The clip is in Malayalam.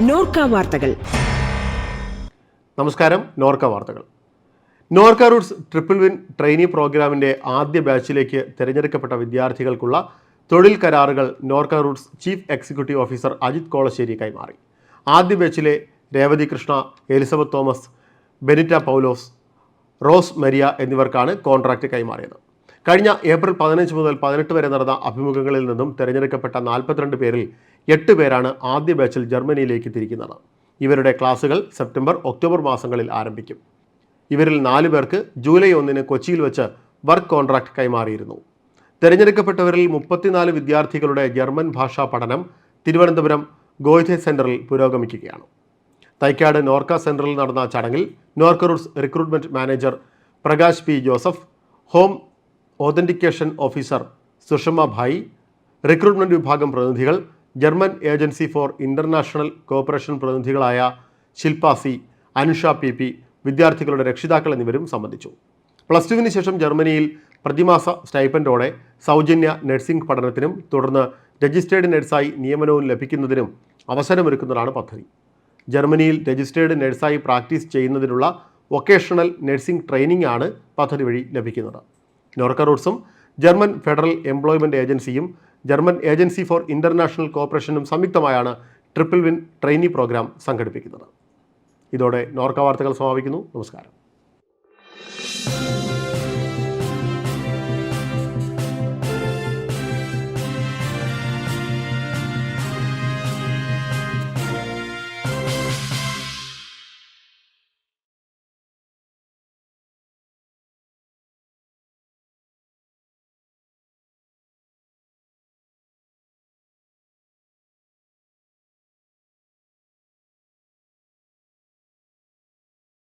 നോർക്ക വാർത്തകൾ. നമസ്കാരം നോർക്ക വാർത്തകൾ. NORKA roots triple win trainee പ്രോഗ്രാമിന്റെ ആദ്യ ബാച്ചിലേക്ക് തിരഞ്ഞെടുക്കപ്പെട്ട വിദ്യാർത്ഥികൾക്കുള്ള തൊഴിൽ കരാറുകൾ NORKA roots chief executive officer Ajith Kolassery കൈമാറി. ആദ്യ ബാച്ചിലെ Revathi Krishna Elizabeth Thomas Benita Paulose Rose Maria എന്നിവർക്കാണ് കോൺട്രാക്റ്റ് കൈമാറിയത്. കഴിഞ്ഞ ഏപ്രിൽ പതിനഞ്ച് മുതൽ പതിനെട്ട് വരെ നടന്ന അഭിമുഖങ്ങളിൽ നിന്നും തിരഞ്ഞെടുക്കപ്പെട്ട നാൽപ്പത്തിരണ്ട് പേരിൽ എട്ട് പേരാണ് ആദ്യ ബാച്ചിൽ ജർമ്മനിയിലേക്ക് തിരിക്കുന്നത്. ഇവരുടെ ക്ലാസുകൾ സെപ്റ്റംബർ ഒക്ടോബർ മാസങ്ങളിൽ ആരംഭിക്കും. ഇവരിൽ നാല് പേർക്ക് ജൂലൈ ഒന്നിന് കൊച്ചിയിൽ വെച്ച് വർക്ക് കോൺട്രാക്ട് കൈമാറിയിരുന്നു. തിരഞ്ഞെടുക്കപ്പെട്ടവരിൽ മുപ്പത്തിനാല് വിദ്യാർത്ഥികളുടെ ജർമ്മൻ ഭാഷാ പഠനം തിരുവനന്തപുരം ഗോയ്തെ സെന്ററിൽ പുരോഗമിക്കുകയാണ്. തൈക്കാട് നോർക്ക സെന്ററിൽ നടന്ന ചടങ്ങിൽ NORKA roots recruitment manager Prakash P Joseph home authentication officer Sushama Bhai recruitment വിഭാഗം പ്രതിനിധികൾ German agency for international cooperation പ്രതിനിധികളായ Shilpa C Anusha P P വിദ്യാർത്ഥികളുടെ രക്ഷിതാക്കൾ എന്നിവരും സംബന്ധിച്ചു. പ്ലസ് ടുവിന് ശേഷം ജർമ്മനിയിൽ പ്രതിമാസ സ്റ്റൈപ്പൻഡോടെ സൗജന്യ നഴ്സിംഗ് പഠനത്തിനും തുടർന്ന് രജിസ്റ്റേർഡ് നഴ്സായി നിയമനവും ലഭിക്കുന്നതിനും അവസരമൊരുക്കുന്നതാണ് പദ്ധതി. ജർമ്മനിയിൽ രജിസ്റ്റേർഡ് നഴ്സായി പ്രാക്ടീസ് ചെയ്യുന്നതിനുള്ള വൊക്കേഷണൽ നഴ്സിംഗ് ട്രെയിനിംഗ് ആണ് പദ്ധതി വഴി ലഭിക്കുന്നത്. നോർക്ക റൂട്ട്സും ജർമ്മൻ ഫെഡറൽ എംപ്ലോയ്മെന്റ് ഏജൻസിയും ജർമ്മൻ ഏജൻസി ഫോർ ഇന്റർനാഷണൽ കോപ്പറേഷനും സംയുക്തമായാണ് ട്രിപ്പിൾ വിൻ ട്രെയിനി പ്രോഗ്രാം സംഘടിപ്പിക്കുന്നത്. ഇതോടെ നോർക്ക വാർത്തകൾ സമാപിക്കുന്നു. നമസ്കാരം.